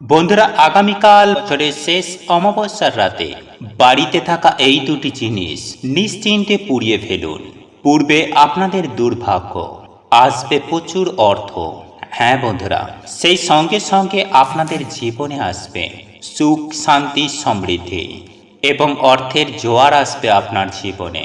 বন্ধুরা, আগামীকাল বছরের শেষ অমাবস্যার রাতে বাড়িতে থাকা এই দুটি জিনিস নিশ্চিন্তে পুড়িয়ে ফেলুন। পূর্বে আপনাদের দুর্ভাগ্য, আসবে প্রচুর অর্থ। হ্যাঁ বন্ধুরা, সেই সঙ্গে সঙ্গে আপনাদের জীবনে আসবে সুখ, শান্তি, সমৃদ্ধি এবং অর্থের জোয়ার আসবে আপনার জীবনে।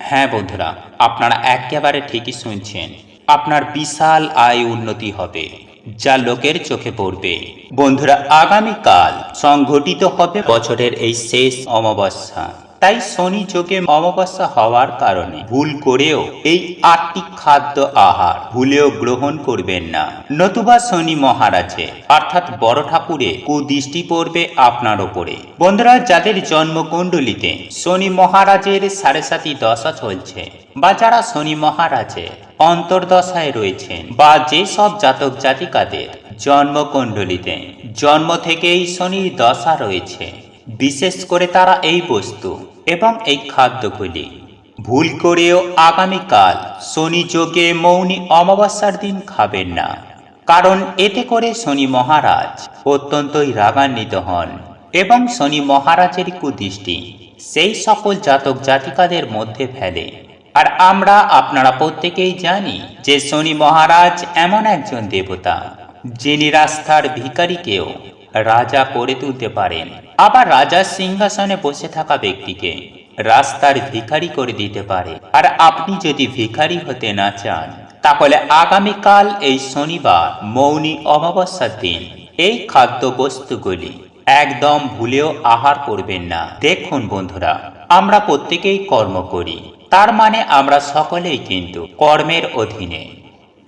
হ্যাঁ বন্ধুরা, আপনারা একেবারে ঠিকই শুনছেন, আপনার বিশাল আয় উন্নতি হবে। যা লোকের চোখে পড়বে। বন্ধুরা আগামীকাল সংঘটিত হবে বছরের এই শেষ অমাবস্যা। তাই শনি যোগে অমাবস্যা হওয়ার কারণে ভুল করেও এই আটটি খাদ্য আহার ভুলেও গ্রহণ করবেন না। নতুবা শনি মহারাজে, অর্থাৎ বড় ঠাকুরে, কুদৃষ্টি পড়বে আপনার ওপরে। বন্ধুরা, যাদের জন্মকুণ্ডলিতে শনি মহারাজের সাড়ে সাতি দশা চলছে বা যারা শনি মহারাজে অন্তর্দশায় রয়েছেন বা যে সব জাতক জাতিকাদের জন্মকুণ্ডলিতে, জন্ম থেকেই শনির দশা রয়েছে। বিশেষ করে তারা এই বস্তু এবং এই খাদ্যগুলি। ভুল করেও আগামীকাল শনি যোগে মৌনী অমাবস্যার দিন খাবেন না, কারণ এতে করে শনি মহারাজ অত্যন্তই রাগান্বিত হন এবং শনি মহারাজের কুদৃষ্টি সেই সকল জাতক জাতিকাদের মধ্যে ফেলে। আর আমরা আপনারা প্রত্যেকেই জানি যে শনি মহারাজ এমন একজন দেবতা, যিনি রাস্তার ভিখারিকেও রাজা করে তুলতে পারেন। আবার রাজার সিংহাসনে বসে থাকা ব্যক্তিকে রাস্তার ভিখারি করে দিতে পারে। আর আপনি যদি ভিখারি হতে না চান, তাহলে আগামীকাল এই শনিবার মৌনী অমাবস্যার দিন এই খাদ্য বস্তুগুলি একদম ভুলেও আহার করবেন না। দেখুন বন্ধুরা, আমরা প্রত্যেকেই কর্ম করি। তার মানে আমরা সকলেই কিন্তু কর্মের অধীনে।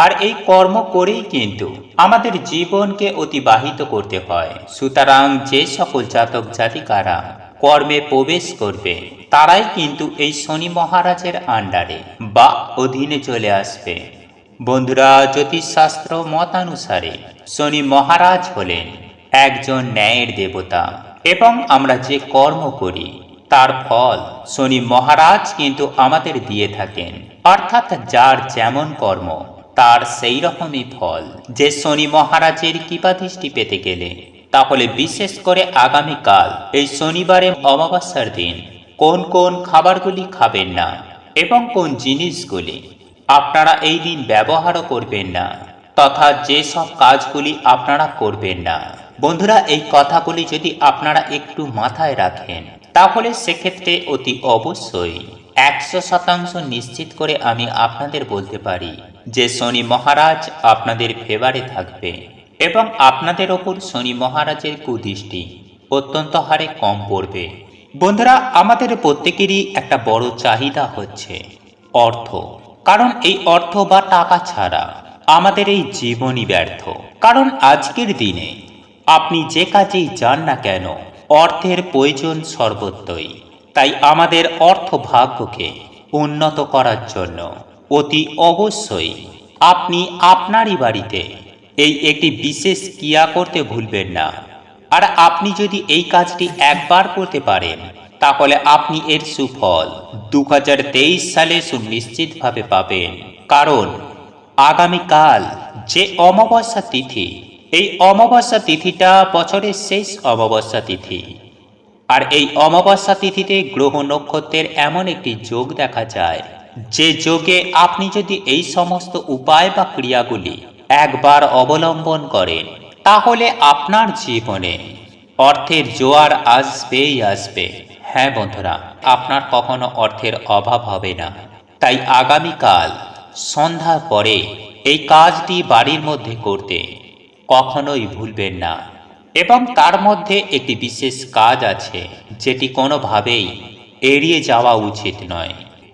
আর এই কর্ম করেই কিন্তু আমাদের জীবনকে অতিবাহিত করতে হয়। সুতরাং যে সকল জাতক জাতিকারা কর্মে প্রবেশ করবে, তারাই কিন্তু এই শনি মহারাজের আন্ডারে বা অধীনে চলে আসবে। বন্ধুরা, জ্যোতিষশাস্ত্র মতানুসারে শনি মহারাজ হলেন একজন ন্যায়ের দেবতা এবং আমরা যে কর্ম করি, তার ফল শনি মহারাজ কিন্তু আমাদের দিয়ে থাকেন। অর্থাৎ যার যেমন কর্ম তার সেই রকমই ফল যে শনি মহারাজের কৃপাদৃষ্টি পেতে গেলে। তাহলে বিশেষ করে আগামীকাল, এই শনিবারে অমাবস্যার দিন, কোন কোন খাবারগুলি খাবেন না এবং কোন জিনিসগুলি আপনারা এই দিন ব্যবহারও করবেন না, তথা যে সব কাজগুলি আপনারা করবেন না। বন্ধুরা, এই কথাগুলি যদি আপনারা একটু মাথায় রাখেন, তাহলে সেক্ষেত্রে অতি অবশ্যই একশো শতাংশ নিশ্চিত করে আমি আপনাদের বলতে পারি। যে শনি মহারাজ আপনাদের ফেভারে থাকবে এবং আপনাদের ওপর শনি মহারাজের কুদৃষ্টি অত্যন্ত হারে কম পড়বে। বন্ধুরা, আমাদের প্রত্যেকেরই একটা বড় চাহিদা হচ্ছে অর্থ। কারণ এই অর্থ বা টাকা ছাড়া আমাদের এই জীবনই ব্যর্থ। কারণ আজকের দিনে আপনি যে কাজেই যান না কেন, অর্থের প্রয়োজন সর্বত্রই। তাই আমাদের অর্থ ভাগ্যকে উন্নত করার জন্য অবশ্যই। আপনি আপনারই বাড়িতে এই একটি বিশেষ ক্রিয়া করতে ভুলবেন না। আর আপনি যদি এই কাজটি একবার করতে পারেন, তাহলে আপনি এর সুফল দু হাজার তেইশ সালে সুনিশ্চিতভাবে পাবেন। কারণ আগামীকাল যে অমাবস্যা তিথি, এই অমাবস্যা তিথিটা বছরের শেষ অমাবস্যা তিথি। আর এই অমাবস্যা তিথিতে গ্রহ নক্ষত্রের এমন একটি যোগ দেখা যায় যে যোগে আপনি যদি এই সমস্ত উপায় বা ক্রিয়াগুলি একবার অবলম্বন করেন, তাহলে আপনার জীবনে অর্থের জোয়ার আসবেই আসবে। হ্যাঁ বন্ধুরা, আপনার কখনো অর্থের অভাব হবে না। তাই আগামীকাল সন্ধ্যার পরে এই কাজটি বাড়ির মধ্যে করতে কখনোই ভুলবেন না। এবং তার মধ্যে একটি বিশেষ কাজ আছে, যেটি কোনোভাবেই এড়িয়ে যাওয়া উচিত নয়।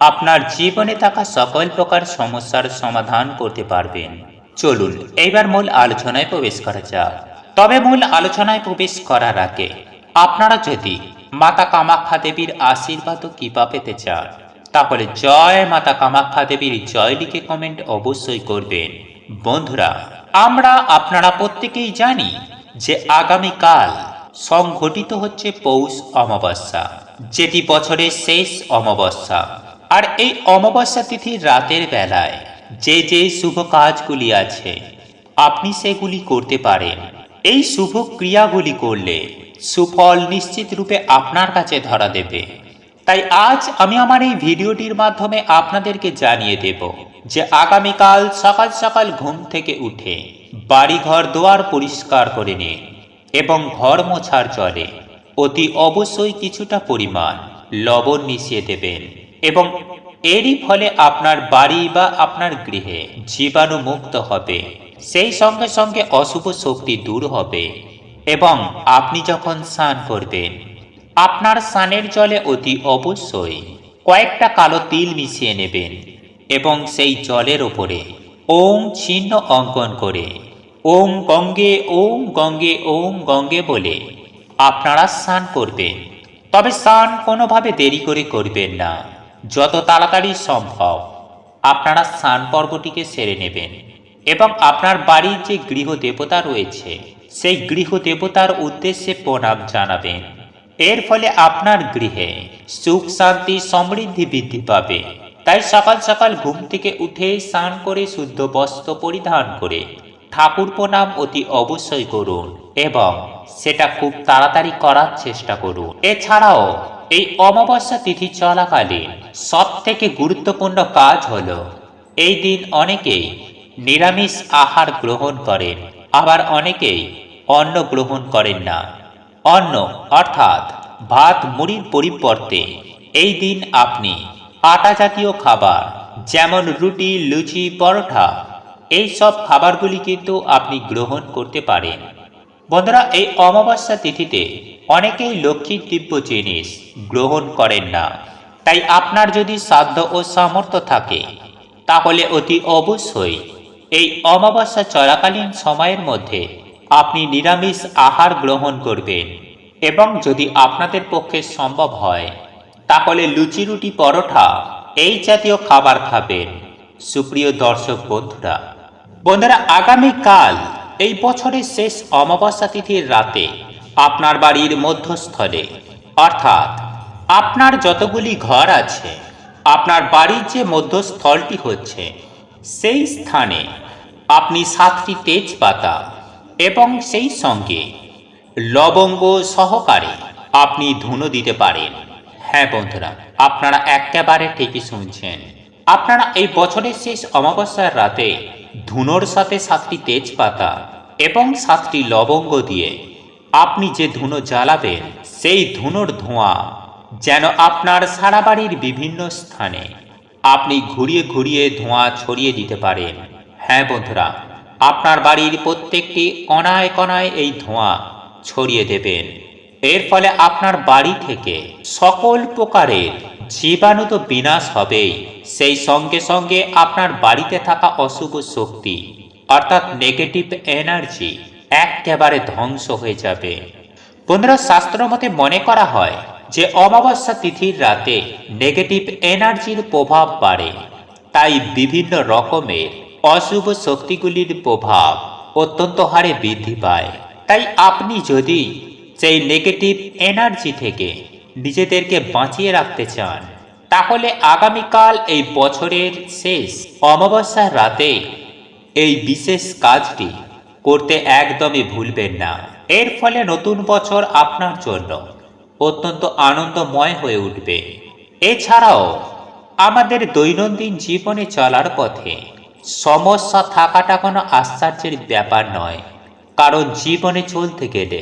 আপনার জীবনে থাকা সকল প্রকার সমস্যার সমাধান করতে পারবেন। চলুন, এইবার মূল আলোচনায় প্রবেশ করা যাক। তবে মূল আলোচনায় প্রবেশ করার আগে, আপনারা যদি মাতা কামাখ্যা দেবীর আশীর্বাদ ও কৃপা পেতে চান, তাহলে জয় মাতা কামাখ্যা দেবীর জয় লিখে কমেন্ট অবশ্যই করবেন। বন্ধুরা, আমরা আপনারা প্রত্যেকেই জানি যে আগামীকাল সংঘটিত হচ্ছে পৌষ অমাবস্যা, যেটি বছরের শেষ অমাবস্যা। আর এই অমাবস্যা তিথির রাতের বেলায় যে যে শুভ কাজগুলি আছে, আপনি সেগুলি করতে পারেন। এই শুভ ক্রিয়াগুলি করলে সুফল নিশ্চিত রূপে আপনার কাছে ধরা দেবে। তাই আজ আমি আমার এই ভিডিওটির মাধ্যমে আপনাদেরকে জানিয়ে দেব যে আগামীকাল সকাল সকাল ঘুম থেকে উঠে বাড়িঘর দুয়ার পরিষ্কার করে নিন এবং ঘর মোছার জলে অতি অবশ্যই কিছুটা পরিমাণ লবণ মিশিয়ে দেবেন। এবং এরই ফলে আপনার বাড়ি বা আপনার গৃহে জীবাণু মুক্ত হবে। সেই সঙ্গে সঙ্গে অশুভ শক্তি দূর হবে এবং আপনি যখন স্নান করবেন, আপনার স্নানের জলে অতি অবশ্যই কয়েকটা কালো তিল মিশিয়ে নেবেন এবং সেই জলের ওপরে ওম চিহ্ন অঙ্কন করে ওম গঙ্গে ওম গঙ্গে ওম গঙ্গে বলে আপনারা স্নান করবেন। তবে স্নান কোনোভাবে দেরি করে করবেন না। যত তাড়াতাড়ি সম্ভব আপনারা স্নান পর্বটিকে সেরে নেবেন এবং আপনার বাড়ির যে গৃহ দেবতা রয়েছে, সেই গৃহ দেবতার উদ্দেশ্যে প্রণাম জানাবেন। এর ফলে আপনার গৃহে সুখ, শান্তি, সমৃদ্ধি বৃদ্ধি পাবে। তাই সকাল সকাল ঘুম থেকে উঠে স্নান করে শুদ্ধ বস্ত্র পরিধান করে ঠাকুর প্রণাম অতি অবশ্যই করুন এবং সেটা খুব তাড়াতাড়ি করার চেষ্টা করুন। এছাড়াও এই অমাবস্যা তিথি চলাকালীন সব থেকে গুরুত্বপূর্ণ কাজ হল, এই দিন অনেকেই নিরামিষ আহার গ্রহণ করেন, আবার অনেকেই অন্ন গ্রহণ করেন না। অন্ন, অর্থাৎ ভাত মুড়ির পরিবর্তে এই দিন আপনি আটা জাতীয় খাবার, যেমন রুটি, লুচি, পরোটা, এই সব খাবারগুলি কিন্তু আপনি গ্রহণ করতে পারেন। বন্ধুরা, এই অমাবস্যা তিথিতে অনেকেই লক্ষ্মীর দিব্য জিনিস গ্রহণ করেন না। তাই আপনার যদি সাধ্য ও সামর্থ্য থাকে, তাহলে অতি অবশ্যই এই অমাবস্যা চলাকালীন সময়ের মধ্যে আপনি নিরামিষ আহার গ্রহণ করবেন এবং যদি আপনাদের পক্ষে সম্ভব হয়, তাহলে লুচি রুটি পরোটা এই জাতীয় খাবার খাবেন। সুপ্রিয় দর্শক বন্ধুরা বন্ধুরা, আগামীকাল এই বছরের শেষ অমাবস্যা তিথির রাতে আপনার বাড়ির মধ্যস্থলে, অর্থাৎ আপনার যতগুলি ঘর আছে, আপনার বাড়ির যে মধ্যস্থলটি হচ্ছে, সেই স্থানে আপনি সাতটি তেজপাতা এবং সেই সঙ্গে লবঙ্গ সহকারে আপনি ধুনো দিতে পারেন। হ্যাঁ বন্ধুরা, আপনারা একেবারে ঠিকই শুনছেন। আপনারা এই বছরের শেষ অমাবস্যার রাতে ধুনোর সাথে সাতটি তেজপাতা এবং সাতটি লবঙ্গ দিয়ে আপনি যে ধুনো জ্বালাবেন, সেই ধুনোর ধোঁয়া যেন আপনার সারা বাড়ির বিভিন্ন স্থানে আপনি ঘুরিয়ে ঘুরিয়ে ধোঁয়া ছড়িয়ে দিতে পারেন। হ্যাঁ বন্ধুরা, আপনার বাড়ির প্রত্যেকটি কণায় কণায় এই ধোঁয়া ছড়িয়ে দেবেন। এর ফলে আপনার বাড়ি থেকে সকল প্রকারের জীবাণু তো বিনাশ হবেই। সেই সঙ্গে সঙ্গে আপনার বাড়িতে থাকা অশুভ শক্তি, অর্থাৎ নেগেটিভ এনার্জি একেবারে ধ্বংস হয়ে যাবে। বন্ধুরা শাস্ত্র মতে মনে করা হয় যে, অমাবস্যা তিথির রাতে নেগেটিভ এনার্জির প্রভাব বাড়ে। তাই বিভিন্ন রকমের অশুভ শক্তিগুলির প্রভাব অত্যন্ত হারে বৃদ্ধি পায়। তাই আপনি যদি সেই নেগেটিভ এনার্জি থেকে নিজেদেরকে বাঁচিয়ে রাখতে চান। তাহলে আগামীকাল এই বছরের শেষ অমাবস্যার রাতে এই বিশেষ কাজটি করতে একদমই ভুলবেন না। এর ফলে নতুন বছর আপনার জন্য অত্যন্ত আনন্দময় হয়ে উঠবে। এছাড়াও আমাদের দৈনন্দিন জীবনে চলার পথে সমস্যা থাকাটা কোনো আশ্চর্যের ব্যাপার নয়, কারণ জীবনে চলতে গেলে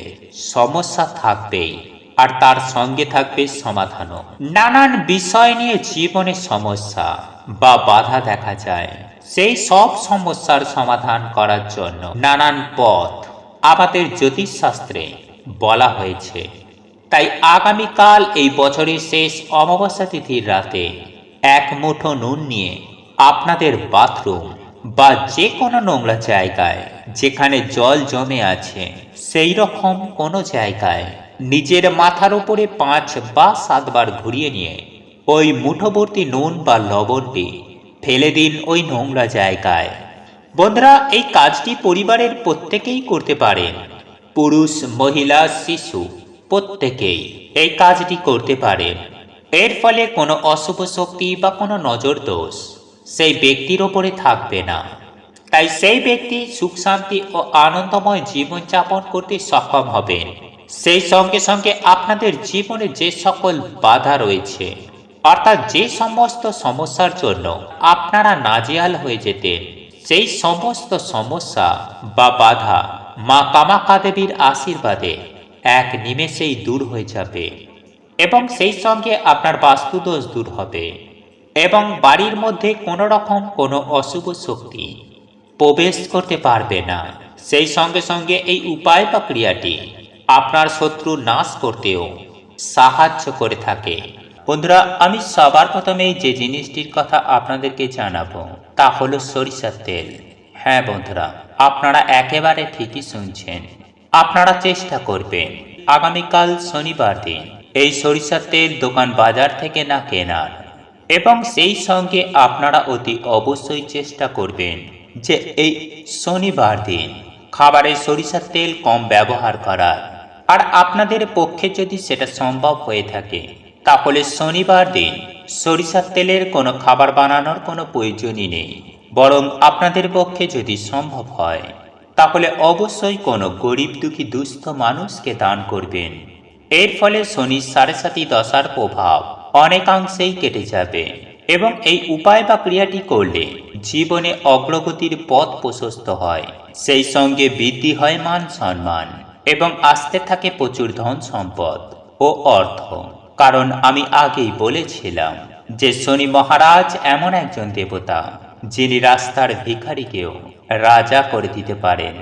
সমস্যা থাকবেই। আর তার সঙ্গে থাকবে সমাধানও। নানান বিষয় নিয়ে জীবনে সমস্যা বা বাধা দেখা যায়। সেই সব সমস্যার সমাধান করার জন্য নানান পথ আমাদের জ্যোতিষশাস্ত্রে বলা হয়েছে। তাই আগামীকাল এই বছরের শেষ অমাবস্যা তিথির রাতে এক মুঠো নুন নিয়ে আপনাদের বাথরুম বা যে কোনো নোংরা জায়গায় যেখানে জল জমে আছে সেই রকম কোনো জায়গায় নিজের মাথার উপরে পাঁচ বা সাতবার ঘুরিয়ে নিয়ে ওই মুঠোবর্তী নুন বা লবণটি ফেলে দিন ওই নোংরা জায়গায়। বন্ধুরা, এই কাজটি পরিবারের প্রত্যেকেই করতে পারেন, পুরুষ, মহিলা, শিশু, প্রত্যেকেই এই কাজটি করতে পারেন। এর ফলে কোনো অশুভ শক্তি বা কোনো নজর দোষ সেই ব্যক্তির ওপরে থাকবে না। তাই সেই ব্যক্তি সুখ, শান্তি ও আনন্দময় জীবনযাপন করতে সক্ষম হবেন। সেই সঙ্গে সঙ্গে আপনাদের জীবনে যে সকল বাধা রয়েছে, অর্থাৎ যে সমস্ত সমস্যার জন্য আপনারা নাজেহাল হয়ে যেতেন, সেই সমস্ত সমস্যা বা বাধা মা কামাকা দেবীর আশীর্বাদে এক নিমেষেই দূর হয়ে যাবে এবং সেই সঙ্গে আপনার বাস্তুদোষ দূর হবে এবং বাড়ির মধ্যে কোনো রকম কোনো অশুভ শক্তি প্রবেশ করতে পারবে না। সেই সঙ্গে সঙ্গে এই উপায় বা ক্রিয়াটি আপনার শত্রু নাশ করতেও সাহায্য করে থাকে। বন্ধুরা, আমি সবার প্রথমেই যে জিনিসটির কথা আপনাদেরকে জানাব, তা হলো সরিষার তেল। হ্যাঁ বন্ধুরা, আপনারা একেবারে ঠিকই শুনছেন। আপনারা চেষ্টা করবেন আগামীকাল শনিবার দিন এই সরিষার তেল দোকান বাজার থেকে না কেনার। এবং সেই সঙ্গে আপনারা অতি অবশ্যই চেষ্টা করবেন যে এই শনিবার দিন খাবারে সরিষার তেল কম ব্যবহার করার আর আপনাদের পক্ষে যদি সেটা সম্ভব হয়ে থাকে, তাহলে শনিবার দিন সরিষার তেলের কোনো খাবার বানানোর কোনো প্রয়োজনই নেই। বরং আপনাদের পক্ষে যদি সম্ভব হয়, তাহলে অবশ্যই কোনো গরিব দুঃখী দুস্থ মানুষকে দান করবেন। এর ফলে শনির সাড়ে সাতি দশার প্রভাব অনেকাংশেই কেটে যাবে। এবং এই উপায় বা ক্রিয়াটি করলে জীবনে অগ্রগতির পথ প্রশস্ত হয়, সেই সঙ্গে বৃদ্ধি হয় মান সম্মান এবং আসতে থাকে প্রচুর ধন সম্পদ ও অর্থ। কারণ আমি আগেই বলেছিলাম যে শনি মহারাজ এমন একজন দেবতা, যিনি রাস্তার ভিখারিকেও রাজা করে দিতে পারেন।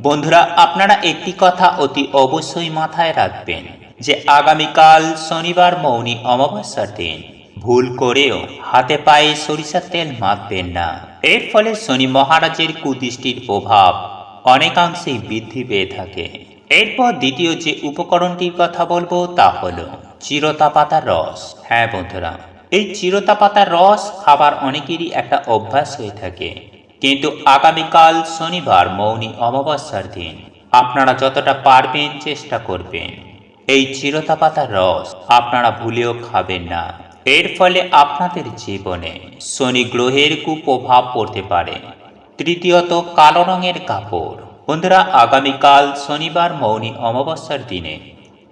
বন্ধুরা, আপনারা একটি কথা অতি অবশ্যই মাথায় রাখবেন যে আগামীকাল শনিবার মৌনী অমাবস্যার দিন। ভুল করেও হাতে পায়ে সরিষার তেল মাখবেন না। এর ফলে শনি মহারাজের কুদৃষ্টির প্রভাব অনেকাংশেই বৃদ্ধি পেয়ে থাকে। এরপর দ্বিতীয় যে উপকরণটির কথা বলব তা হলো চিরতা পাতার রস। হ্যাঁ বন্ধুরা, এই চিরতা পাতার রস খাবার অনেকেরই একটা অভ্যাস হয়ে থাকে। কিন্তু আগামীকাল শনিবার মৌনী অমাবস্যার দিন, আপনারা যতটা পারবেন চেষ্টা করবেন। এই চিরতা পাতার রস আপনারা ভুলেও খাবেন না। এর ফলে আপনাদের জীবনে শনি গ্রহের কুপ্রভাব পড়তে পারে। তৃতীয়ত, কালো রঙের কাপড়। বন্ধুরা, আগামীকাল শনিবার মৌনী অমাবস্যার দিনে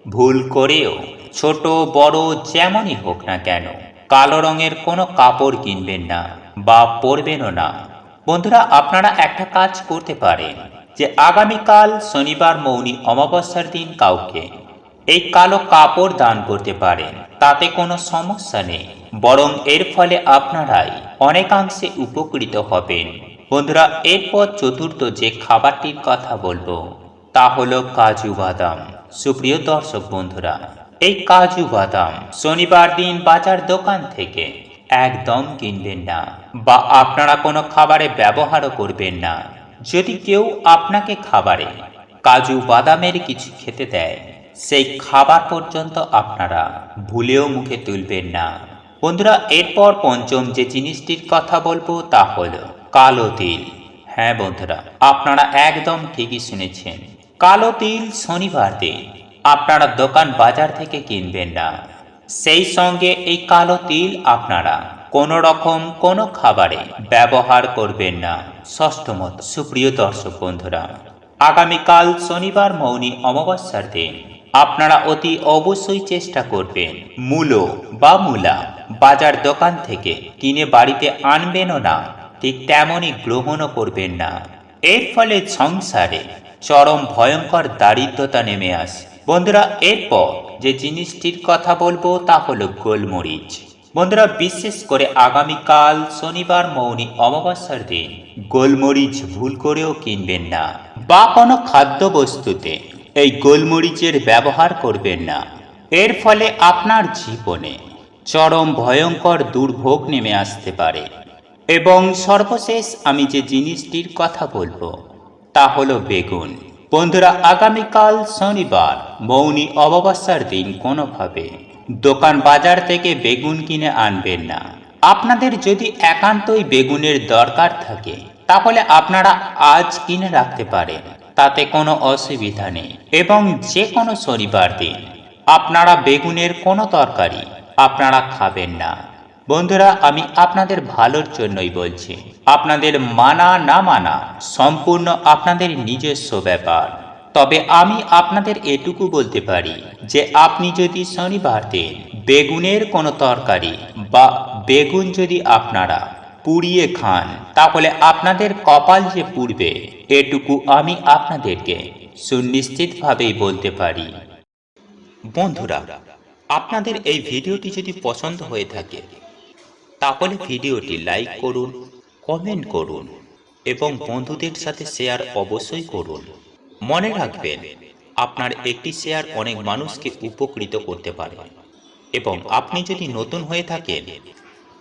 ভুল করেও ছোট, বড় যেমনই হোক না কেন, কালো রঙের কোনো কাপড় কিনবেন না বা পরবেনও না। বন্ধুরা, আপনারা একটা কাজ করতে পারেন যে আগামীকাল শনিবার মৌনী অমাবস্যার দিন কাউকে এই কালো কাপড় দান করতে পারেন, তাতে কোনো সমস্যা নেই, বরং এর ফলে আপনারাই অনেকাংশে উপকৃত হবেন। বন্ধুরা, এরপর চতুর্থ যে খাবারটির কথা বলব, তা হলো কাজু বাদাম। সুপ্রিয় দর্শক বন্ধুরা, এই কাজু বাদাম শনিবার দিন বাজার দোকান থেকে একদম কিনবেন না, বা আপনারা কোনো খাবারে ব্যবহারও করবেন না। যদি কেউ আপনাকে খাবারে কাজু বাদামের কিছু খেতে দেয় সেই খাবার পর্যন্ত আপনারা ভুলেও মুখে তুলবেন না। বন্ধুরা, এরপর পঞ্চম যে জিনিসটির কথা বলব তা হলো কালো তিল। হ্যাঁ বন্ধুরা, আপনারা একদম ঠিকই শুনেছেন। কালো তিল শনিবার দিন। আপনারা দোকান বাজার থেকে কিনবেন না। সেই সঙ্গে এই কালো তিল আপনারা কোনো রকম কোনো খাবারে ব্যবহার করবেন না। ষষ্ঠমত সুপ্রিয় দর্শক বন্ধুরা, আগামীকাল শনিবার মৌনী অমাবস্যার দিন। আপনারা অতি অবশ্যই চেষ্টা করবেন। মূলো বা মূলা বাজার দোকান থেকে কিনে বাড়িতে আনবেনও না। ঠিক তেমনই গ্রহণও করবেন না। এর ফলে সংসারে চরম ভয়ঙ্কর দারিদ্রতা নেমে আসে। বন্ধুরা, এরপর যে জিনিসটির কথা বলব তা হলো গোলমরিচ। বন্ধুরা, বিশেষ করে আগামীকাল শনিবার মৌনী অমাবস্যার দিন গোলমরিচ ভুল করেও কিনবেন না। বা কোনো খাদ্যবস্তুতে এই গোলমরিচের ব্যবহার করবেন না। এর ফলে আপনার জীবনে চরম ভয়ঙ্কর দুর্ভোগ নেমে আসতে পারে। এবং সর্বশেষ আমি যে জিনিসটির কথা বলব, তা হলো বেগুন। বন্ধুরা, আগামীকাল শনিবার, মৌনী অমাবস্যার দিন কোনোভাবে দোকান বাজার থেকে বেগুন কিনে আনবেন না। আপনাদের যদি একান্তই বেগুনের দরকার থাকে, তাহলে আপনারা আজ কিনে রাখতে পারেন। তাতে কোনো অসুবিধা নেই এবং যে কোনো শনিবার দিন। আপনারা বেগুনের কোনো তরকারি আপনারা খাবেন না। বন্ধুরা, আমি আপনাদের ভালোর জন্যই বলছি, আপনাদের মানা না মানা সম্পূর্ণ আপনাদের নিজস্ব ব্যাপার। তবে আমি আপনাদের এটুকু বলতে পারি যে, আপনি যদি শনিবার দিন বেগুনের কোনো তরকারি বা বেগুন যদি আপনারা পুড়িয়ে খান। তাহলে আপনাদের কপাল যে পুড়বে, এটুকু আমি আপনাদেরকে সুনিশ্চিতভাবেই বলতে পারি। বন্ধুরা, আপনাদের এই ভিডিওটি যদি পছন্দ হয়ে থাকে, তাহলে ভিডিওটি লাইক করুন, কমেন্ট করুন এবং বন্ধুদের সাথে শেয়ার অবশ্যই করুন। মনে রাখবেন, আপনার একটি শেয়ার অনেক মানুষকে উপকৃত করতে পারে। এবং আপনি যদি নতুন হয়ে থাকেন